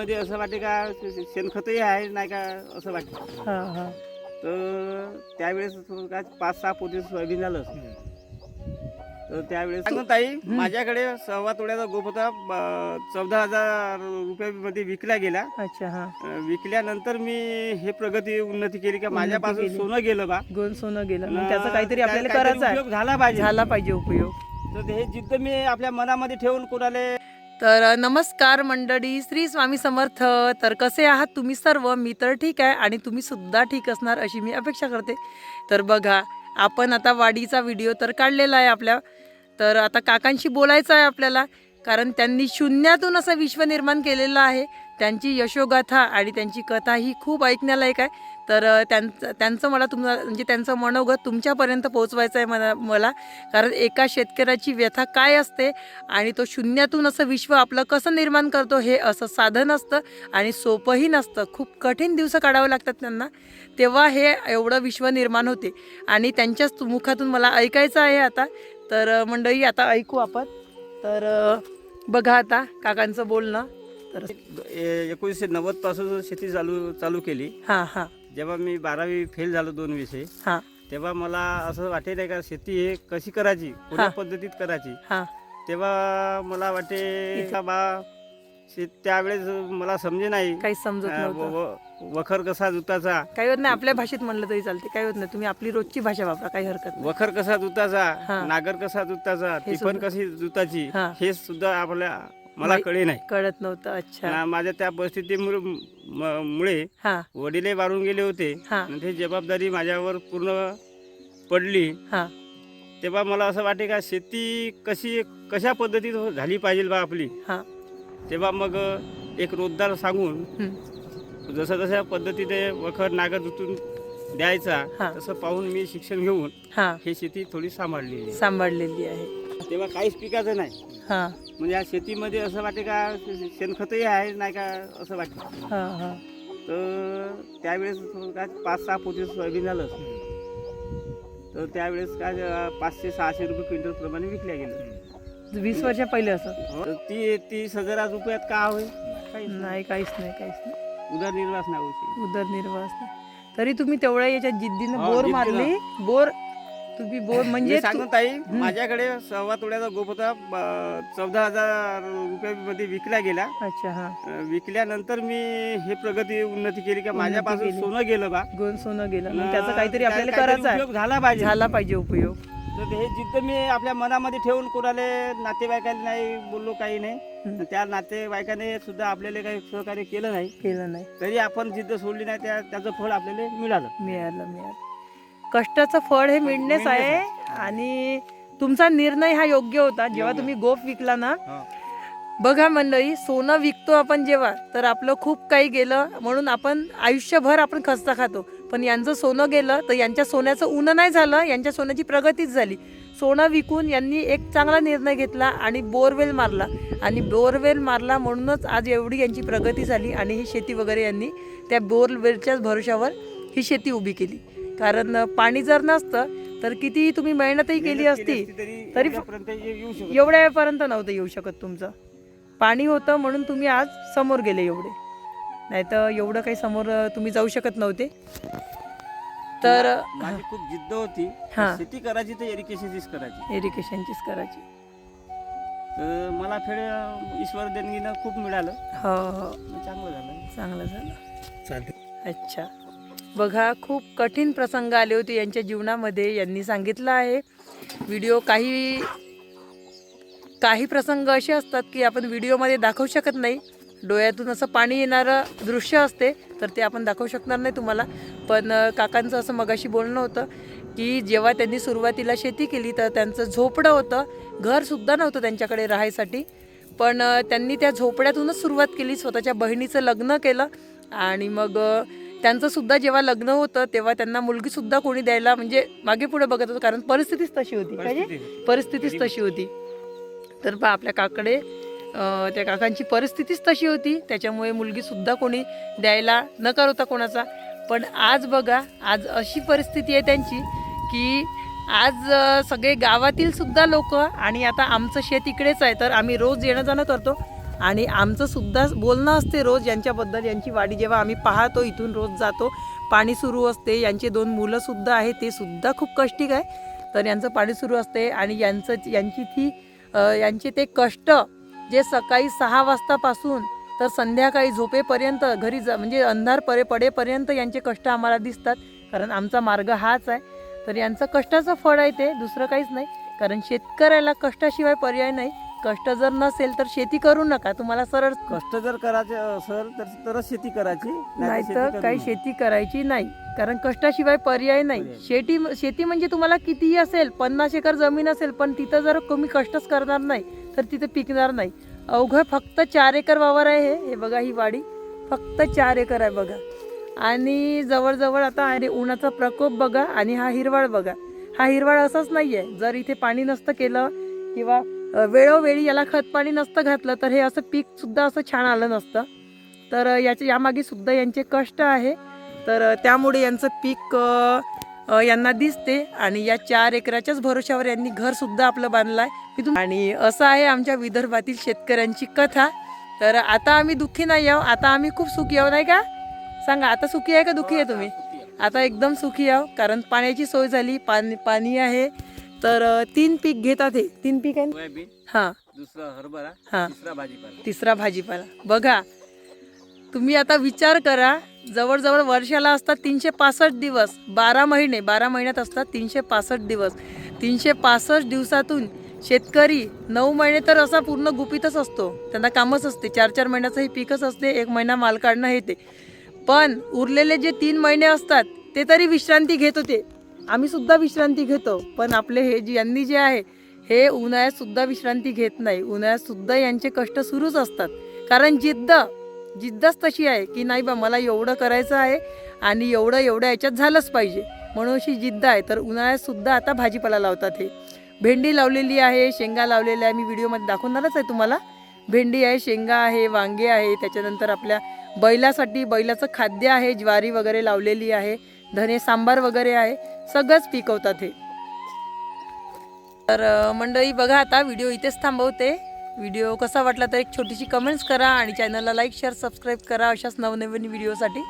शेतीमध्ये असं वाटे का शेणखतही आहे नाही का असं वाटतं. हा हा. तर त्यावेळेस काय पाच सहा पोते सोयाबीन झालं असं. तर त्यावेळेस ताई माझ्याकडे सव्वा तोड्याचा गोप होता चौदा हजार रुपयामध्ये विकला गेला. अच्छा हा. अं, विकल्यानंतर मी हे प्रगती उन्नती केली का माझ्यापासून केली. सोनं गेलं बा. गोल सोनं गेलं. मग त्याचं काहीतरी आपल्याला काहीतरी करायचं उपयोग झाला पाहिजे. झाला पाहिजे उपयोग. तर हे जिद्द मी आपल्या मनामध्ये ठेवून कोणाला तर नमस्कार मंडळी श्री स्वामी समर्थ. तर कसे आहात तुम्ही सर्व? मी तर ठीक आहे आणि तुम्ही सुद्धा ठीक असणार अशी मी अपेक्षा करते. तर बघा आपण आता वाडीचा व्हिडिओ तर काढलेला आहे आपल्या. तर आता काकांशी बोलायचं आहे आपल्याला कारण त्यांनी शून्यातून असं विश्व निर्माण केलेलं आहे. त्यांची यशोगाथा आणि त्यांची कथा ही खूप ऐकण्यालायक आहे. तर त्यांचं त्यांचं मला तुम्हाला म्हणजे त्यांचं मनोगत तुमच्यापर्यंत पोहोचवायचं आहे मला मला. कारण एका शेतकऱ्याची व्यथा काय असते आणि तो शून्यातून असं विश्व आपलं कसं निर्माण करतो हे असं साधन असतं आणि सोपंही नसतं. खूप कठीण दिवस काढावं लागतात त्यांना. तेव्हा हे एवढं विश्व निर्माण होते. आणि त्यांच्याच मुखातून मला ऐकायचं आहे आता. तर मंडळी आता ऐकू आपण. तर बघा आता काकांचं बोलणं. तर एकोणीसशे नव्वदपासून शेती चालू चालू केली. हां हां. जेव्हा मी बारावी फेल झालो दोन विषय हां. तेव्हा मला असं वाटे नाही का शेती हे कशी करायची? कोणत्या. पद्धतीत करायची? हां. तेव्हा मला वाटे का बा शेत त्यावेळेस मला समजे नाही. काही समजत अं, व- नव्हतं. व- वखर कसा जुताचा? काही होत नाही आपल्या भाषेत म्हणलं तरी चालते. काही होत नाही तुम्ही आपली रोजची भाषा वापरा काही हरकत नाही. वखर कसा जुताचा. नागर कसा जुताचा? हे टिफन सुद्धा. कशी जुताची? हा. हे सुद्धा आपल्या मला कळे नाही कळत नव्हतं अच्छा. माझ्या त्या परिस्थितीमुळे हां. वडीलही वारून गेले होते. हां. आणि ती जबाबदारी माझ्यावर पूर्ण पडली. हां. तेव्हा मला असं वाटे का शेती कशी कशा पद्धतीत हो- झाली पाहिजे बा आपली? हां. तेव्हा मग एक रोजदार सांगून हं. जसं जशा पद्धतीने वखर नागर जुतून द्यायचा हा. तसं पाहून मी शिक्षण घेऊन हां. हे शेती थोडी सांभाळलेली आहे. सांभाळलेली आहे. तेव्हा काहीच पिकाचं नाही. हां. म्हणजे या शेतीमध्ये असं वाटे का शेणखतही आहे नाही का असं वाटतं. हां हां. तर त्यावेळेस काय पाच सहा पोते सोयाबीन झालं असं. तर त्यावेळेस काय अं, पाचशे सहाशे रुपये क्विंटल प्रमाणे विकल्या गेलं वीस वर्षा पहिले असं? तर ती तीस हजार रुपयात का होईल? काहीच नाही. काहीच नाही काहीच नाही. उदरनिर्वाह नाही होऊ शकत. उदरनिर्वाहच नाही तरी तुम्ही तेवढ्या याच्यात जिद्दीनं हो, बोर जिद्दीनं. मारली. बोर तुम्ही बोर म्हणजे मी सांगून ताई. माझ्याकडे सव्वा तोड्याचा गोप होता चौदा हजार रुपयामध्ये विकला गेला. अच्छा हा. अं, विकल्यानंतर मी हे प्रगती उन्नती केली का माझ्यापासून केली. सोनं गेलं बा. गोल सोनं गेलं. मग त्याचं काहीतरी त्या- आपल्याला काहीतरी करायचं आहे. झाला पाहिजे. झाला पाहिजे उपयोग. तर हे जिद्द मी आपल्या मनामध्ये ठेवून कोणाला नातेवाईकाला नाही बोललो काही नाही. त्या नातेवाईकाने सुद्धा आपल्याला काही सहकार्य केलं नाही. केलं नाही. तरी आपण जिद्द सोडली नाही त्या त्याचं फळ आपल्याला मिळालं. मिळालं मिळालं. कष्टाचं फळ हे मिळणेच आहे. आणि तुमचा निर्णय हा योग्य होता. जेव्हा. तुम्ही गोफ विकला ना हा. बघा मंडळी सोनं विकतो आपण जेव्हा तर आपलं खूप काही गेलं म्हणून आपण आयुष्यभर आपण खस्ता खातो. पण यांचं सोनं गेलं तर यांच्या सोन्याचं उन्ह नाही झालं यांच्या सोन्याची प्रगतीच झाली. सोनं विकून यांनी एक चांगला निर्णय घेतला आणि बोरवेल मारला. आणि बोरवेल मारला म्हणूनच आज एवढी यांची प्रगती झाली आणि ही शेती वगैरे यांनी त्या बोरवेलच्याच भरोशावर ही शेती उभी केली. कारण पाणी जर नसतं तर कितीही तुम्ही मेहनतही केली असती तरी एवढ्या वेळपर्यंत नव्हतं येऊ शकत तुमचं. पाणी होतं म्हणून तुम्ही आज समोर गेले एवढे. नाही तर एवढं काही समोर तुम्ही जाऊ शकत नव्हते. तर माझी खूप जिद्द होती. हा. शेती करायची तर एरिकेशनचीच करायची. इरिगेशनचीच करायची. तर मला फेड ईश्वर देणगीनं खूप मिळालं. हो हो. चांगलं झालं. चांगलं झालं. अच्छा. बघा खूप कठीण प्रसंग आले होते यांच्या जीवनामध्ये यांनी सांगितलं आहे. व्हिडिओ काही काही प्रसंग असे असतात की आपण व्हिडिओमध्ये दाखवू शकत नाही. डोळ्यातून असं पाणी येणारं दृश्य असते तर ते आपण दाखवू शकणार नाही तुम्हाला. पण काकांचं असं मगाशी बोलणं होतं की जेव्हा त्यांनी सुरुवातीला शेती केली तर त्यांचं झोपडं होतं. घरसुद्धा नव्हतं त्यांच्याकडे राहायसाठी. पण त्यांनी त्या झोपड्यातूनच सुरुवात केली स्वतःच्या बहिणीचं लग्न केलं. आणि मग अ, त्यांचं सुद्धा जेव्हा लग्न होतं तेव्हा त्यांना मुलगीसुद्धा कोणी द्यायला म्हणजे मागे पुढे बघत होतं. कारण परिस्थितीच तशी होती काय जी? परिस्थिती. परिस्थितीच तशी होती. तर आपल्या काकडे त्या काकांची परिस्थितीच तशी होती. त्याच्यामुळे मुलगीसुद्धा कोणी द्यायला नकार होता कोणाचा. पण आज बघा आज अशी परिस्थिती आहे त्यांची की आज सगळे गावातील सुद्धा लोक आणि आता आमचं शेत इकडेच आहे. तर आम्ही रोज येणं जाणं करतो. आणि आमचं सुद्धा बोलणं असते रोज यांच्याबद्दल. यांची वाडी जेव्हा आम्ही पाहतो इथून रोज जातो पाणी सुरू असते. यांचे दोन मुलंसुद्धा आहे ते सुद्धा खूप कष्टिक आहे. तर यांचं पाणी सुरू असते आणि यांचं यांची ती यांचे ते कष्ट जे सकाळी सहा वाजतापासून तर संध्याकाळी झोपेपर्यंत घरी जा म्हणजे अंधार परे पडेपर्यंत यांचे कष्ट आम्हाला दिसतात. कारण आमचा मार्ग हाच आहे. तर यांचं कष्टाचं फळ आहे ते दुसरं काहीच नाही. कारण शेतकऱ्याला कष्टाशिवाय पर्याय नाही. कष्ट जर नसेल तर शेती करू नका. तुम्हाला सरळ कष्ट जर करायचे असेल तर तरच शेती करायची नाही तर काही. शेती करायची नाही. कारण कष्टाशिवाय पर्याय नाही. शेती शेती म्हणजे तुम्हाला कितीही असेल पन्नास एकर जमीन असेल पण तिथं जर तुम्ही कष्टच करणार नाही तर तिथे पिकणार नाही. अवघं फक्त चार एकर वावर आहे हे. बघा ही वाडी. फक्त चार एकर आहे बघा. आणि जवळजवळ आता अरे उन्हाचा प्रकोप बघा आणि हा हिरवाळ बघा. हा हिरवाळ असाच नाही आहे जर इथे पाणी नसतं केलं किंवा वेळोवेळी याला खतपाणी नसतं घातलं तर हे असं पीक सुद्धा असं छान आलं नसतं. तर याच्या यामागे सुद्धा यांचे कष्ट आहे. तर त्यामुळे यांचं पीक यांना दिसते आणि या चार एकराच्याच भरोशावर यांनी घरसुद्धा आपलं बांधलं आहे आणि असं आहे आमच्या विदर्भातील शेतकऱ्यांची कथा. तर आता आम्ही दुःखी नाही आहो आता आम्ही खूप सुखी आहो नाही का? सांगा आता सुखी आहे का दुःखी आहे तुम्ही? आता एकदम सुखी आहो कारण पाण्याची सोय झाली पाणी पाणी आहे. तर तीन पीक घेतात हे. तीन पीक आहे हां. दुसरा हरभरा हां. तिसरा भाजीपाला. तिसरा भाजीपाला. बघा तुम्ही आता विचार करा जवळजवळ वर्षाला असतात तीनशे पासष्ट दिवस. बारा महिने बारा महिन्यात असतात तीनशे पासष्ट दिवस. तीनशे पासष्ट दिवसातून शेतकरी नऊ महिने तर असा पूर्ण गुपितच असतो. त्यांना कामच असते. चार चार महिन्याचं हे पिकच असते. एक महिना माल काढणं हे ते. पण उरलेले जे तीन महिने असतात ते तरी विश्रांती घेत होते. आम्ही सुद्धा विश्रांती घेतो पण आपले हे जी यांनी जे आहे हे उन्हाळ्यात सुद्धा विश्रांती घेत नाही. उन्हाळ्यात सुद्धा यांचे कष्ट सुरूच असतात. कारण जिद्द जिद्दच तशी आहे की नाही बा मला एवढं करायचं आहे आणि एवढं एवढं याच्यात झालंच पाहिजे. म्हणून अशी जिद्द आहे. तर उन्हाळ्यात सुद्धा आता भाजीपाला लावतात हे. भेंडी लावलेली आहे शेंगा लावलेल्या आहे. मी व्हिडिओमध्ये दाखवणारच आहे तुम्हाला. भेंडी आहे शेंगा आहे वांगे आहे. त्याच्यानंतर आपल्या बैलासाठी बैलाचं खाद्य आहे ज्वारी वगैरे लावलेली आहे. धने सांबार वगैरे आहे सगळंच पिकवतात हे. तर मंडळी बघा आता व्हिडिओ इथेच थांबवते. व्हिडिओ कसा वाटला तर एक छोटीशी कमेंट्स करा आणि चॅनलला लाईक शेअर सबस्क्राईब करा अशाच नवनवीन व्हिडिओसाठी.